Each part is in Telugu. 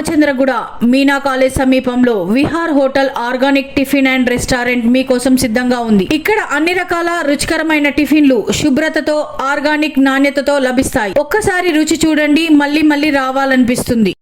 రామచంద్రగూడ మీనా కాలేజ్ సమీపంలో Vihar hotel organic tiffin and restaurant మీకోసం సిద్ధంగా ఉంది. ఇక్కడ అన్ని రకాల రుచికరమైన టిఫిన్లు శుభ్రతతో ఆర్గానిక్ నాణ్యతతో లభిస్తాయి. ఒక్కసారి రుచి చూడండి మళ్ళీ మళ్ళీ రావాలనిపిస్తుంది.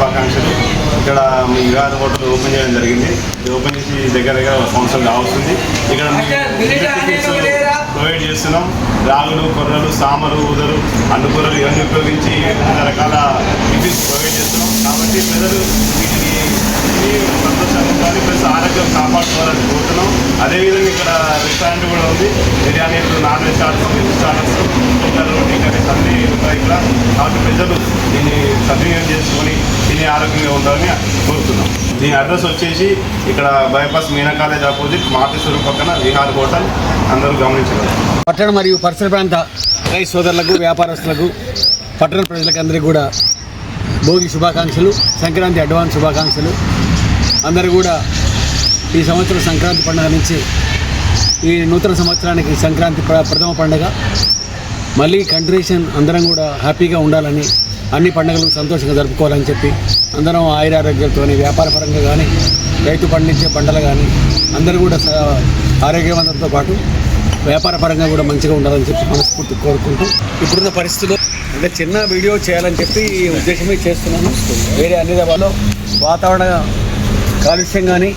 శుభాకాంక్షలు. ఇక్కడ మీ వివాద హోటల్ ఓపెన్ చేయడం జరిగింది. ఇది ఓపెన్ చేసి దగ్గర దగ్గర ఒక సంవత్సరం కావస్తుంది. ఇక్కడ ప్రొవైడ్ చేస్తున్నాం. రాగులు కొర్రలు సామలు ఊదలు అన్నుకూరలు ఇవన్నీ ఉపయోగించి వివిధ రకాల టిఫిన్స్ ప్రొవైడ్ చేస్తున్నాం. కాబట్టి ప్రజలు వీటిని ఉండాలి ప్లస్ ఆరోగ్యం కాపాడుకోవాలని కోరుతున్నాం. అదేవిధంగా ఇక్కడ రెస్టారెంట్ కూడా ఉంది. Biryani non veg orders veg orders ఇంకా రోటీ కర్రీస్ అన్నీ ఉన్నాయి ఇక్కడ. కాబట్టి ప్రజలు దీన్ని సద్వినియోగం చేసుకొని తిని ఆరోగ్యంగా ఉండాలని కోరుతున్నాం. దీని అడ్రస్ వచ్చేసి ఇక్కడ bypass Meena college opposite Mateshwaram పక్కన విహార్ హోటల్. అందరూ గమనించగలరు. పట్టణ మరియు పరిసర ప్రాంత రైతు సోదరులకు వ్యాపారస్తులకు పట్టణ ప్రజలకు అందరికీ కూడా భోగి శుభాకాంక్షలు సంక్రాంతి అడ్వాన్స్ శుభాకాంక్షలు. అందరూ కూడా ఈ సంవత్సరం సంక్రాంతి పండుగ నుంచి ఈ నూతన సంవత్సరానికి సంక్రాంతి ప్రథమ పండుగ. మళ్ళీ కంట్రీషన్ అందరం కూడా హ్యాపీగా ఉండాలని అన్ని పండుగలు సంతోషంగా జరుపుకోవాలని చెప్పి అందరం ఆయురారోగ్యాలతో వ్యాపారపరంగా కానీ రైతు పండించే పంటలు కానీ అందరూ కూడా ఆరోగ్యవంతంతో పాటు వ్యాపార పరంగా కూడా మంచిగా ఉండాలని చెప్పి మనస్ఫూర్తి కోరుకుంటూ ఇప్పుడున్న పరిస్థితుల్లో అంటే చిన్న వీడియో చేయాలని చెప్పి ఈ ఉద్దేశమే చేస్తున్నాను. వేరే అన్ని వాళ్ళు వాతావరణ కాలుష్యం కానీ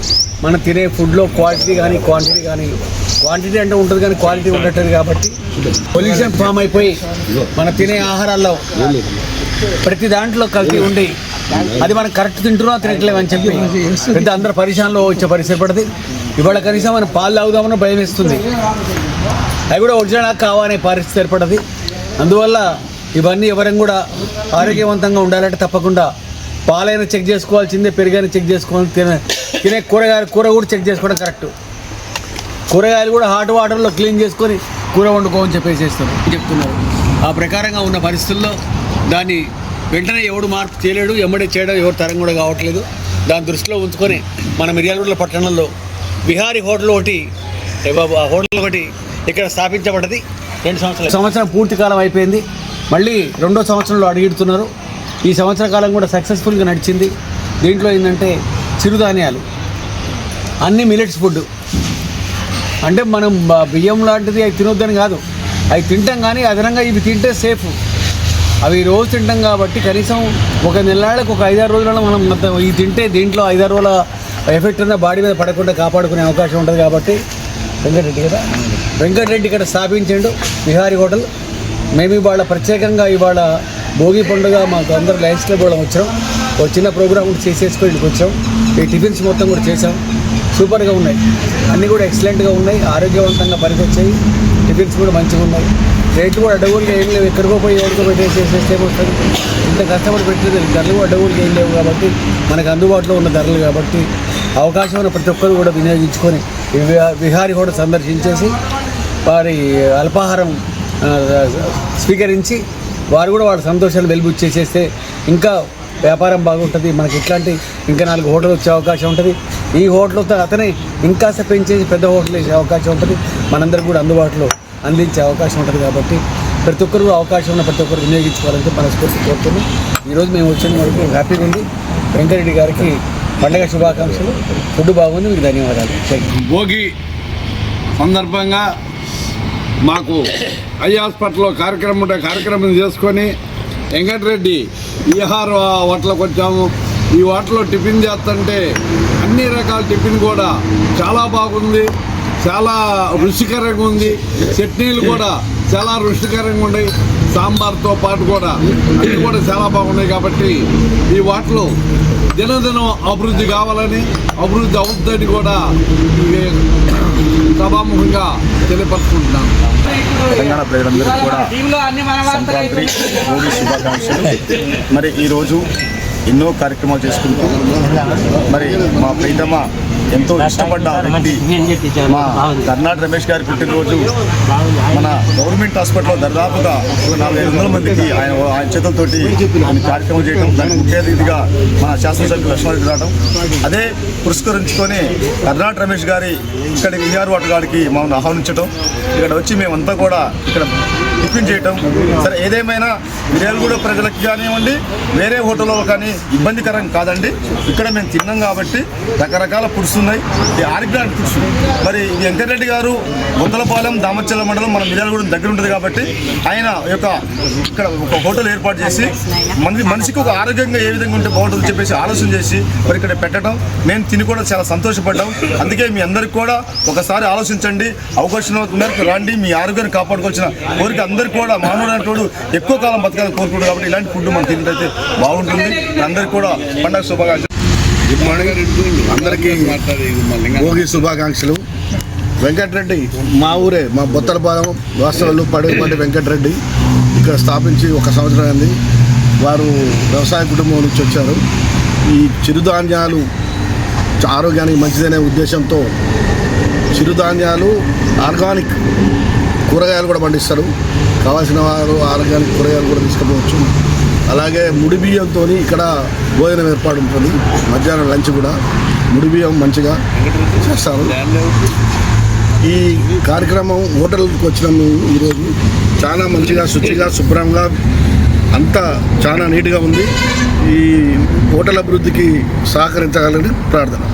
మనం తినే ఫుడ్లో క్వాలిటీ కానీ క్వాంటిటీ కానీ క్వాంటిటీ అంటే ఉంటుంది కానీ క్వాలిటీ ఉండట్లేదు కాబట్టి పొల్యూషన్ ఫామ్ అయిపోయి మనం తినే ఆహారాల్లో ప్రతి దాంట్లో కలిసి ఉండి అది మనం కరెక్ట్ తింటున్నా తినట్లేము అని చెప్పి పెద్ద అందరు పరిశానలో వచ్చే పరిస్థితి పడుతుంది. ఇవాళ కనీసం మనం పాలు తాగుదామని భయం వేస్తుంది. అవి కూడా ఒరిజినల్ కావాలనే పరిస్థితి ఏర్పడది. అందువల్ల ఇవన్నీ ఎవరైనా కూడా ఆరోగ్యవంతంగా ఉండాలంటే తప్పకుండా పాలైనా చెక్ చేసుకోవాల్సిందే పెరుగైనా చెక్ చేసుకోవాలి తినే తినే కూరగాయలు కూర కూడా చెక్ చేసుకోవడం కరెక్ట్. కూరగాయలు కూడా హాట్ వాటర్లో క్లీన్ చేసుకొని కూర వండుకోమని చెప్పేసి చెప్తున్నారు. ఆ ప్రకారంగా ఉన్న పరిస్థితుల్లో దాన్ని వెంటనే ఎవడు మార్పు చేయలేడు ఎమ్మడే చేయడం ఎవరు తరం కూడా కావట్లేదు. దాన్ని దృష్టిలో ఉంచుకొని మన మిర్యాలగూడల పట్టణంలో బిహారీ హోటల్ ఒకటి బాబు, ఆ హోటల్ ఒకటి ఇక్కడ స్థాపించబడ్డది. రెండు సంవత్సరాలు సంవత్సరం పూర్తి కాలం అయిపోయింది. మళ్ళీ రెండో సంవత్సరంలో అడుగుతున్నారు ఈ సంవత్సర కాలం కూడా సక్సెస్ఫుల్గా నడిచింది. దీంట్లో ఏంటంటే చిరుధాన్యాలు అన్ని మిలెట్స్ ఫుడ్ అంటే మనం బియ్యం లాంటిది అవి తినొద్దని కాదు. అవి తింటాం కానీ అదనంగా ఇవి తింటే సేఫ్ అవి రోజు తింటాం కాబట్టి కనీసం ఒక నెలలకు ఒక ఐదారు రోజులలో మనం మొత్తం ఇవి తింటే దీంట్లో ఐదారు రోజుల ఎఫెక్ట్ ఉన్న బాడీ మీద పడకుండా కాపాడుకునే అవకాశం ఉంటుంది కాబట్టి వెంకటరెడ్డి కదా? వెంకటరెడ్డి ఇక్కడ స్థాపించాడు బిహారీ హోటల్. మేము ఇవాళ ప్రత్యేకంగా ఇవాళ భోగి పండుగ మాకు అందరు లయన్స్ క్లబ్ కూడా వచ్చాం. ఒక చిన్న ప్రోగ్రామ్ కూడా చేసేసుకొని ఇక్కడికి వచ్చాం. ఈ టిఫిన్స్ మొత్తం కూడా చేసాం సూపర్గా ఉన్నాయి. అన్నీ కూడా ఎక్సలెంట్గా ఉన్నాయి. ఆరోగ్యవంతంగా పనికొచ్చాయి. టిఫిన్స్ కూడా మంచిగా ఉన్నాయి. రేట్లు కూడా అడ్డగోలుగా ఏం లేవు. ఎక్కడికో పోయి ఎవరికో పెట్టేసి చేసేస్తే ఏమొస్తుంది ఇంత కష్టపడి పెట్టేది ధరలు కూడా అడ్డగోలుగా ఏం లేవు కాబట్టి మనకు అందుబాటులో ఉన్న ధరలు కాబట్టి అవకాశం ఉన్న ప్రతి ఒక్కరు కూడా వినియోగించుకొని విహా- విహారీ కూడా సందర్శించేసి వారి అల్పాహారం స్వీకరించి వారు కూడా వాళ్ళ సంతోషాలు వెలుబుచ్చేసేస్తే ఇంకా వ్యాపారం బాగుంటుంది మనకి ఇట్లాంటి ఇంకా నాలుగు హోటల్ వచ్చే అవకాశం ఉంటుంది. ఈ హోటల్తో అతనే ఇంకాస పెంచేసి పెద్ద హోటల్ వేసే అవకాశం ఉంటుంది. మనందరికి కూడా అందుబాటులో అందించే అవకాశం ఉంటుంది కాబట్టి ప్రతి ఒక్కరు అవకాశం ఉన్న ప్రతి ఒక్కరు వినియోగించుకోవాలంటే మనస్ఫూర్తి కోరుతున్నాం ఈరోజు మేము వచ్చిన వరకు హ్యాపీగా ఉంది. వెంకరెడ్డి గారికి పండగ శుభాకాంక్షలు. ఫుడ్ బాగుంది మీకు ధన్యవాదాలు. భోగి సందర్భంగా మాకు ఐ హాస్పిటల్లో కార్యక్రమం ఉంటే కార్యక్రమం చేసుకొని వెంకటరెడ్డి విహార హోటల్కి వచ్చాము. ఈ హోటల్లో టిఫిన్ చేస్తుంటే అన్ని రకాల టిఫిన్ కూడా చాలా బాగుంది చాలా రుచికరంగా ఉంది. చట్నీలు కూడా చాలా రుచికరంగా ఉన్నాయి. సాంబార్తో పాటు కూడా అన్నీ కూడా చాలా బాగున్నాయి కాబట్టి ఈ వాటిలో దినదినం అభివృద్ధి కావాలని అభివృద్ధి అవుతుందని కూడా సభాముఖంగా తెలియపరుచుకుంటున్నాను తెలంగాణ ప్రజలందరికీ కూడా సంక్రాంతి భోగి శుభాకాంక్షలు. మరి ఈరోజు ఎన్నో కార్యక్రమాలు చేసుకుంటూ మరి మా ప్రీతమ ఎంతో ఇష్టపడ్డ వ్యక్తి మా కర్ణాటక రమేష్ గారి పుట్టినరోజు. మన గవర్నమెంట్ హాస్పిటల్లో దాదాపుగా ఒక నాలుగైదు వందల మందికి ఆయన ఆయన చేతులతోటి ఆయన కార్యక్రమం చేయడం దానికి ముఖ్య అతిథిగా మన శాసనసభ్యులు లక్ష్మణరెడ్డి రావడం. అదే పురస్కరించుకొని కర్ణాటక రమేష్ గారి ఇక్కడ విఆర్ వాటర్ గారికి మమ్మల్ని ఆహ్వానించడం ఇక్కడ వచ్చి మేమంతా కూడా ఇక్కడ టిఫిన్ చేయటం సరే ఏదేమైనా మిర్యాలగూడ ప్రజలకు కానివ్వండి వేరే హోటల్లో కానీ ఇబ్బందికరం కాదండి. ఇక్కడ మేము తిన్నాం కాబట్టి రకరకాల ఫుడ్స్ ఉన్నాయి. ఈ ఆర్గానిక్ ఫుడ్స్. మరి ఈ వెంకటరెడ్డి గారు గుంతలపాలెం దామచల్ల మండలం మన మిర్యాలగూడెం దగ్గర ఉంటుంది కాబట్టి ఆయన యొక్క ఇక్కడ ఒక హోటల్ ఏర్పాటు చేసి మన మనిషికి ఒక ఆరోగ్యంగా ఏ విధంగా ఉంటే బాగుంటుందని చెప్పేసి ఆలోచన చేసి మరి ఇక్కడ పెట్టడం మేము తిని కూడా చాలా సంతోషపడ్డాం. అందుకే మీ అందరికి కూడా ఒకసారి ఆలోచించండి. అవకాశం మేరకు రండి. మీ ఆరోగ్యాన్ని కాపాడుకోవాల్సిన కోరిక అందరికీ కూడా మానవుడు ఎక్కువ కాలం బతకాలని కోరుకుంటారు కాబట్టి ఇలాంటి ఫుడ్ మనం తిన్నట్లయితే బాగుంటుంది. అందరికీ కూడా పండగ శుభాకాంక్షలు. గుడ్ మార్నింగ్ అందరికీ భోగి శుభాకాంక్షలు. వెంకటరెడ్డి మా ఊరే మా బొత్తలపాలెం వాస్తవాలు పడేపల్లి వెంకటరెడ్డి. ఇక్కడ స్థాపించి ఒక సంవత్సరం అయింది. వారు వ్యవసాయ కుటుంబం నుంచి వచ్చారు. ఈ చిరుధాన్యాలు ఆరోగ్యానికి మంచిదనే ఉద్దేశంతో చిరుధాన్యాలు ఆర్గానిక్ కూరగాయలు కూడా పండిస్తారు. కావాల్సిన వారు ఆరోగ్యానికి కూరగాయలు కూడా తీసుకుపోవచ్చు. అలాగే ముడి బియ్యంతో ఇక్కడ భోజనం ఏర్పాటు ఉంటుంది. మధ్యాహ్నం లంచ్ కూడా. ముడి బియ్యం మంచిగా చేస్తారు. ఈ కార్యక్రమం హోటల్కి వచ్చిన ఈరోజు. చాలా మంచిగా శుచిగా శుభ్రంగా అంతా చాలా నీట్గా ఉంది. ఈ హోటల్ అభివృద్ధికి సహకరించాలని ప్రార్థన.